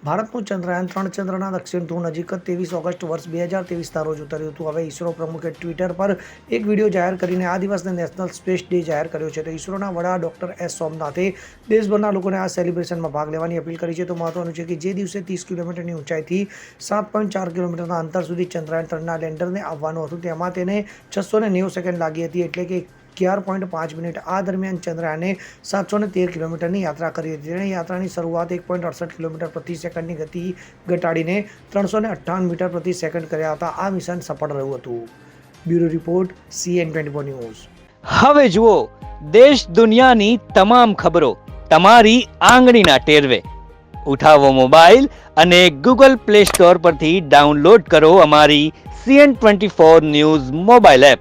ભારતનું ચંદ્રયાન ત્રણ ચંદ્રના દક્ષિણ ધ્રુવ નજીક ત્રેવીસ ઓગસ્ટ વર્ષ બે હજાર તેવીસના રોજ ઉતર્યું હતું. હવે ઇસરો પ્રમુખે ટ્વિટર પર એક વીડિયો જાહેર કરીને આ દિવસને નેશનલ સ્પેસ ડે જાહેર કર્યો છે. તો ઇસરોના વડા ડોક્ટર એસ સોમનાથે દેશભરના લોકોને આ સેલિબ્રેશનમાં ભાગ લેવાની અપીલ કરી છે. તો મહત્વનું છે કે જે દિવસે ત્રીસ કિલોમીટરની ઊંચાઈથી સાત પોઈન્ટ ચાર કિલોમીટરના અંતર સુધી ચંદ્રયાન ત્રણના લેન્ડરને આવવાનું હતું, તેમાં તેને છસો ને નેવું સેકન્ડ લાગી હતી. એટલે કે અગિયાર પોઈન્ટ પાંચ મિનિટ. આ દરમિયાન ચંદ્રયાને સાતસો ને તેર કિલોમીટરની યાત્રા કરી હતી. તેણે યાત્રાની શરૂઆત એક પોઈન્ટ અડસઠ કિલોમીટર પ્રતિ સેકન્ડની ગતિ ઘટાડીને ત્રણસો ને અઠ્ઠાવન મીટર પ્રતિ સેકન્ડ કર્યા હતા. આ મિશન સફળ રહ્યું હતું. Bureau report, CN twenty news. હવે જુઓ, દેશ દુનિયાની તમામ ખબરો તમારી આંગળીના ટેરવે. ઉઠાવો મોબાઈલ અને ગૂગલ પ્લે સ્ટોર પરથી ડાઉનલોડ કરો અમારી CN twenty four news mobile app.